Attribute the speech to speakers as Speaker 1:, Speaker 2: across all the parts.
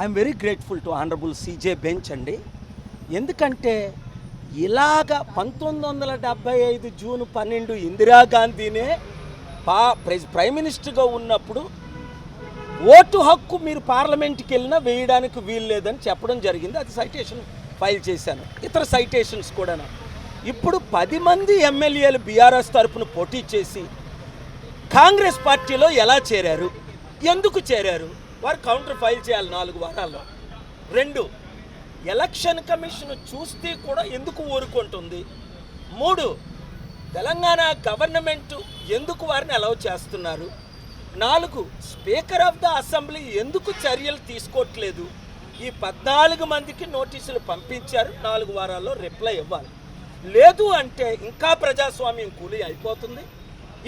Speaker 1: I'm very grateful to honourable CJ bench అండి. ఎందుకంటే ఇలాగ పంతొమ్మిది వందల డెబ్బై ఐదు జూన్ పన్నెండు ఇందిరాగాంధీనే పా ప్రెస్ ప్రైమ్ మినిస్టర్గా ఉన్నప్పుడు ఓటు హక్కు మీరు పార్లమెంట్కి వెళ్ళినా వేయడానికి వీలు లేదని చెప్పడం జరిగింది. అది సైటేషన్ ఫైల్ చేశాను. ఇతర సైటేషన్స్ కూడా ఇప్పుడు పది మంది ఎమ్మెల్యేలు బీఆర్ఎస్ తరపున పోటీ చేసి కాంగ్రెస్ పార్టీలో ఎలా చేరారు? ఎందుకు చేరారు? వారు కౌంటర్ ఫైల్ చేయాలి నాలుగు వారాల్లో. రెండు ఎలక్షన్ కమిషన్ చూస్తే కూడా ఎందుకు ఊరుకుంటుంది? మూడు తెలంగాణ గవర్నమెంట్ ఎందుకు వారిని అలౌ చేస్తున్నారు? నాలుగు స్పీకర్ ఆఫ్ ద అసెంబ్లీ ఎందుకు చర్యలు తీసుకోవట్లేదు ఈ పద్నాలుగు మందికి నోటీసులు పంపించారు నాలుగు వారాల్లో రిప్లై ఇవ్వాలి. లేదు అంటే ఇంకా ప్రజాస్వామ్యం కూలి అయిపోతుంది.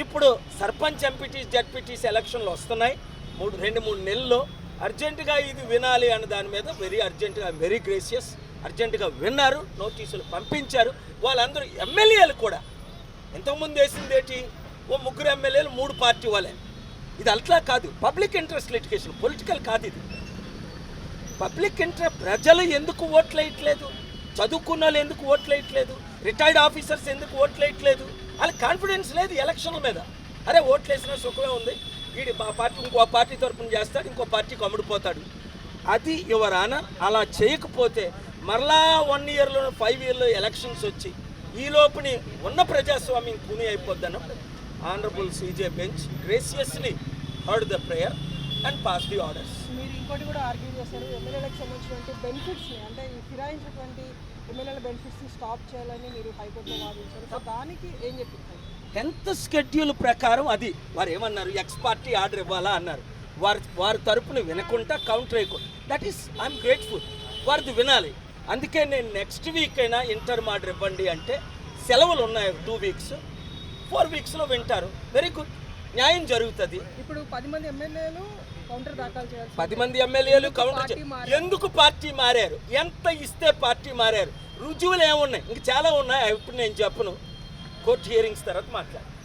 Speaker 1: ఇప్పుడు సర్పంచ్ ఎంపీటీస్ జడ్పీటీస్ ఎలక్షన్లు వస్తున్నాయి. మూడు రెండు మూడు నెలల్లో అర్జెంటుగా ఇది వినాలి అన్న దాని మీద వెరీ అర్జెంటుగా వెరీ గ్రేసియస్ అర్జెంటుగా విన్నారు నోటీసులు పంపించారు. వాళ్ళందరూ ఎమ్మెల్యేలు కూడా. ఇంతకుముందు వేసింది ఏంటి? ఓ ముగ్గురు ఎమ్మెల్యేలు మూడు పార్టీ వాళ్ళే. ఇది అట్లా కాదు పబ్లిక్ ఇంట్రెస్ట్ లిటికేషన్ పొలిటికల్ కాదు ఇది. పబ్లిక్ ఇంట్రెస్ట్ ప్రజలు ఎందుకు ఓట్లేయట్లేదు చదువుకున్న వాళ్ళు ఎందుకు ఓట్లేయట్లేదు రిటైర్డ్ ఆఫీసర్స్ ఎందుకు ఓట్లేయట్లేదు వాళ్ళకి కాన్ఫిడెన్స్ లేదు ఎలక్షన్ల మీద. అరే ఓట్లేసిన సుఖమే ఉంది. వీడి మా పార్టీ ఇంకో పార్టీ తరపున చేస్తాడు ఇంకో పార్టీకి అమ్ముడుపోతాడు అది యువరాన అలా చేయకపోతే మరలా వన్ ఇయర్లో ఫైవ్ ఇయర్లో ఎలక్షన్స్ వచ్చి ఈ లోపుని ఉన్న ప్రజాస్వామ్యం కూని అయిపోద్దన్నప్పుడు honourable CJ bench graciously heard the prayer and pass the orders
Speaker 2: మీరు ఇంకోటి కూడా ఆర్గ్యూ చేస్తారు ఎమ్మెల్యేలకు సంబంధించినటువంటి బెనిఫిట్స్ని అంటే ఈ ఫిరాయించినటువంటి ఎమ్మెల్యేల బెనిఫిట్స్ని స్టాప్ చేయాలని మీరు హైకోర్టులో వాదించారు. సో దానికి ఏం చెప్పింది
Speaker 1: టెన్త్ స్కెడ్యూల్ ప్రకారం అది. వారు ఏమన్నారు? ఎక్స్ పార్టీ ఆర్డర్ ఇవ్వాలా అన్నారు. వారి వారి తరపున వినకుండా కౌంటర్ అయిపోయి దట్ ఈస్ ఐఎమ్ గ్రేట్ఫుల్ వారిది వినాలి. అందుకే నేను నెక్స్ట్ వీక్ అయినా ఇంటర్ ఆర్డర్ ఇవ్వండి అంటే సెలవులు ఉన్నాయి టూ వీక్స్ ఫోర్ వీక్స్లో వింటారు. వెరీ గుడ్ న్యాయం జరుగుతుంది.
Speaker 2: ఇప్పుడు పది మంది ఎమ్మెల్యేలు కౌంటర్ దాఖలు
Speaker 1: పది మంది ఎమ్మెల్యేలు కౌంటర్? ఎందుకు పార్టీ మారారు? ఎంత ఇస్తే పార్టీ మారారు? రుజువులు ఏమున్నాయి? ఇంక చాలా ఉన్నాయి. ఇప్పుడు నేను చెప్పను. కోర్టు హియరింగ్స్ తర్వాత మాట్లాడు